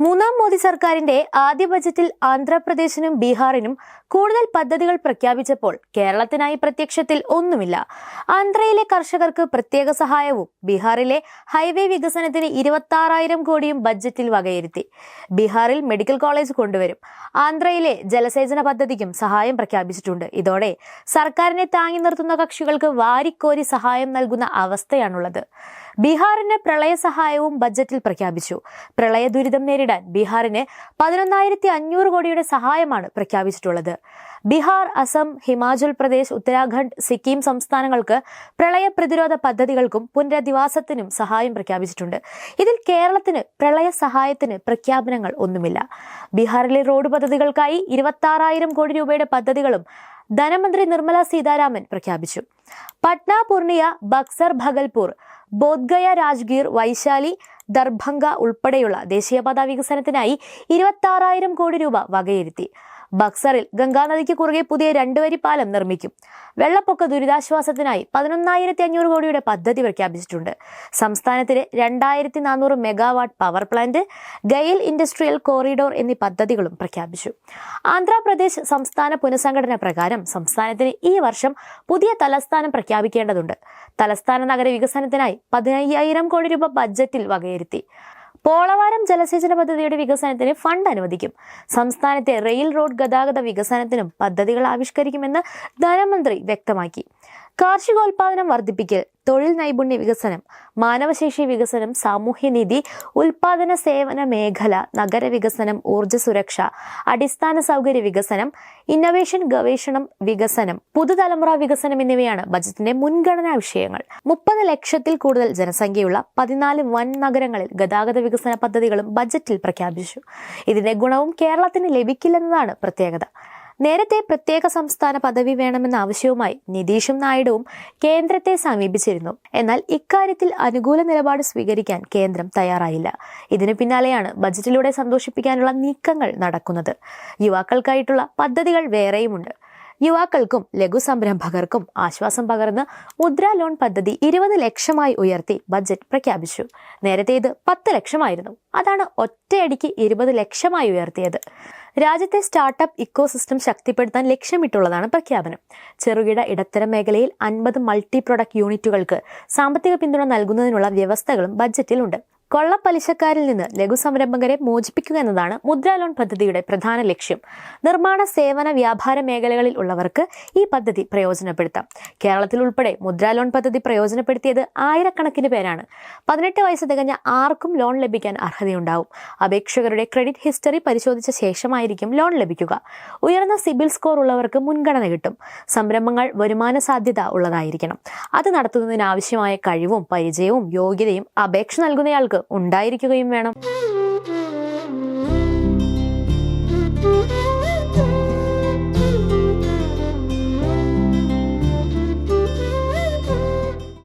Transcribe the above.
മൂന്നാം മോദി സർക്കാരിന്റെ ആദ്യ ബജറ്റിൽ ആന്ധ്രാപ്രദേശിനും ബീഹാറിനും കൂടുതൽ പദ്ധതികൾ പ്രഖ്യാപിച്ചപ്പോൾ കേരളത്തിനായി പ്രത്യക്ഷത്തിൽ ഒന്നുമില്ല. ആന്ധ്രയിലെ കർഷകർക്ക് പ്രത്യേക സഹായവും ബീഹാറിലെ ഹൈവേ വികസനത്തിന് ഇരുപത്തി കോടിയും ബജറ്റിൽ വകയിരുത്തി. ബീഹാറിൽ മെഡിക്കൽ കോളേജ് കൊണ്ടുവരും. ആന്ധ്രയിലെ ജലസേചന പദ്ധതിക്കും സഹായം പ്രഖ്യാപിച്ചിട്ടുണ്ട്. ഇതോടെ സർക്കാരിനെ താങ്ങി നിർത്തുന്ന കക്ഷികൾക്ക് വാരിക്കോരി സഹായം നൽകുന്ന അവസ്ഥയാണുള്ളത്. ബീഹാറിന് പ്രളയ സഹായവും ബജറ്റിൽ പ്രഖ്യാപിച്ചു. പ്രളയ ദുരിതം നേരിടാൻ ബീഹാറിന് പതിനൊന്നായിരത്തി അഞ്ഞൂറ് കോടിയുടെ സഹായമാണ് പ്രഖ്യാപിച്ചിട്ടുള്ളത്. ബീഹാർ അസം ഹിമാചൽ പ്രദേശ് ഉത്തരാഖണ്ഡ് സിക്കിം സംസ്ഥാനങ്ങൾക്ക് പ്രളയ പ്രതിരോധ പദ്ധതികൾക്കും പുനരധിവാസത്തിനും സഹായം പ്രഖ്യാപിച്ചിട്ടുണ്ട്. ഇതിൽ കേരളത്തിന് പ്രളയ സഹായത്തിന് പ്രഖ്യാപനങ്ങൾ ഒന്നുമില്ല. ബീഹാറിലെ റോഡ് പദ്ധതികൾക്കായി ഇരുപത്തി കോടി രൂപയുടെ പദ്ധതികളും ധനമന്ത്രി നിർമ്മല സീതാരാമൻ പ്രഖ്യാപിച്ചു. പട്ന പൂർണിയ ബക്സർ ഭഗൽപൂർ ബോധ്ഗയ രാജ്ഗീർ വൈശാലി ദർഭംഗ ഉൾപ്പെടെയുള്ള ദേശീയപാത വികസനത്തിനായി ഇരുപത്തി കോടി രൂപ വകയിരുത്തി. ബക്സറിൽ ഗംഗാനദിക്ക് കുറുകെ പുതിയ രണ്ടുവരി പാലം നിർമ്മിക്കും. വെള്ളപ്പൊക്ക ദുരിതാശ്വാസത്തിനായി പതിനൊന്നായിരത്തി അഞ്ഞൂറ് കോടിയുടെ പദ്ധതി പ്രഖ്യാപിച്ചിട്ടുണ്ട്. സംസ്ഥാനത്തിലെ രണ്ടായിരത്തി നാനൂറ് megawatt power plant GAIL industrial corridor എന്നീ പദ്ധതികളും പ്രഖ്യാപിച്ചു. ആന്ധ്രാപ്രദേശ് സംസ്ഥാന പുനഃസംഘടന പ്രകാരം സംസ്ഥാനത്തിന് ഈ വർഷം പുതിയ തലസ്ഥാനം പ്രഖ്യാപിക്കേണ്ടതുണ്ട്. തലസ്ഥാന നഗര വികസനത്തിനായി പതിനയ്യായിരം കോടി രൂപ ബജറ്റിൽ വകയിരുത്തി. പോളവാരം ജലസേചന പദ്ധതിയുടെ വികസനത്തിന് ഫണ്ട് അനുവദിക്കും. സംസ്ഥാനത്തെ റെയിൽ റോഡ് ഗതാഗത വികസനത്തിനും പദ്ധതികൾ ആവിഷ്കരിക്കുമെന്ന് ധനമന്ത്രി വ്യക്തമാക്കി. കാർഷികോൽപാദനം വർദ്ധിപ്പിക്കൽ തൊഴിൽ നൈപുണ്യ വികസനം മാനവശേഷി വികസനം സാമൂഹ്യനീതി ഉൽപാദന സേവന മേഖല നഗര വികസനം ഊർജ സുരക്ഷ അടിസ്ഥാന സൗകര്യ വികസനം ഇന്നവേഷൻ ഗവേഷണം വികസനം പുതുതലമുറ വികസനം എന്നിവയാണ് ബജറ്റിന്റെ മുൻഗണനാ വിഷയങ്ങൾ. മുപ്പത് ലക്ഷത്തിൽ കൂടുതൽ ജനസംഖ്യയുള്ള പതിനാല് വൻ നഗരങ്ങളിൽ ഗതാഗത വികസന പദ്ധതികളും ബജറ്റിൽ പ്രഖ്യാപിച്ചു. ഇതിന്റെ ഗുണവും കേരളത്തിന് ലഭിക്കില്ലെന്നതാണ് പ്രത്യേകത. നേരത്തെ പ്രത്യേക സംസ്ഥാന പദവി വേണമെന്ന ആവശ്യവുമായി നിതീഷും നായിഡുവും കേന്ദ്രത്തെ സമീപിച്ചിരുന്നു. എന്നാൽ ഇക്കാര്യത്തിൽ അനുകൂല നിലപാട് സ്വീകരിക്കാൻ കേന്ദ്രം തയ്യാറായില്ല. ഇതിനു പിന്നാലെയാണ് ബജറ്റിലൂടെ സന്തോഷിപ്പിക്കാനുള്ള നീക്കങ്ങൾ നടക്കുന്നത്. യുവാക്കൾക്കായിട്ടുള്ള പദ്ധതികൾ വേറെയുമുണ്ട്. യുവാക്കൾക്കും ലഘു സംരംഭകർക്കും ആശ്വാസം പകർന്ന് മുദ്രാ ലോൺ പദ്ധതി ഇരുപത് ലക്ഷമായി ഉയർത്തി ബജറ്റ് പ്രഖ്യാപിച്ചു. നേരത്തെ ഇത് പത്ത് ലക്ഷമായിരുന്നു. അതാണ് ഒറ്റയടിക്ക് ഇരുപത് ലക്ഷമായി ഉയർത്തിയത്. രാജ്യത്തെ സ്റ്റാർട്ടപ്പ് ഇക്കോസിസ്റ്റം ശക്തിപ്പെടുത്താൻ ലക്ഷ്യമിട്ടുള്ളതാണ് പ്രഖ്യാപനം. ചെറുകിട ഇടത്തരം മേഖലയിൽ അൻപത് മൾട്ടി പ്രൊഡക്റ്റ് യൂണിറ്റുകൾക്ക് സാമ്പത്തിക പിന്തുണ നൽകുന്നതിനുള്ള വ്യവസ്ഥകളും ബജറ്റിലുണ്ട് കൊള്ളപ്പലിശക്കാരിൽ നിന്ന് ലഘു സംരംഭകരെ മോചിപ്പിക്കുക എന്നതാണ് മുദ്രാ ലോൺ പദ്ധതിയുടെ പ്രധാന ലക്ഷ്യം. നിർമ്മാണ സേവന വ്യാപാര മേഖലകളിൽ ഉള്ളവർക്ക് ഈ പദ്ധതി പ്രയോജനപ്പെടുത്താം. കേരളത്തിൽ ഉൾപ്പെടെ മുദ്രാ ലോൺ പദ്ധതി പ്രയോജനപ്പെടുത്തിയത് ആയിരക്കണക്കിന് പേരാണ്. പതിനെട്ട് വയസ്സ് തികഞ്ഞ ആർക്കും ലോൺ ലഭിക്കാൻ അർഹതയുണ്ടാവും. അപേക്ഷകരുടെ ക്രെഡിറ്റ് ഹിസ്റ്ററി പരിശോധിച്ച ശേഷമായിരിക്കും ലോൺ ലഭിക്കുക. ഉയർന്ന സിബിൽ സ്കോർ ഉള്ളവർക്ക് മുൻഗണന കിട്ടും. സംരംഭങ്ങൾ വരുമാന സാധ്യത ഉള്ളതായിരിക്കണം. അത് നടത്തുന്നതിനാവശ്യമായ കഴിവും പരിചയവും യോഗ്യതയും അപേക്ഷ നൽകുന്നയാൾക്ക് ഉണ്ടായിരിക്കുകയും വേണം.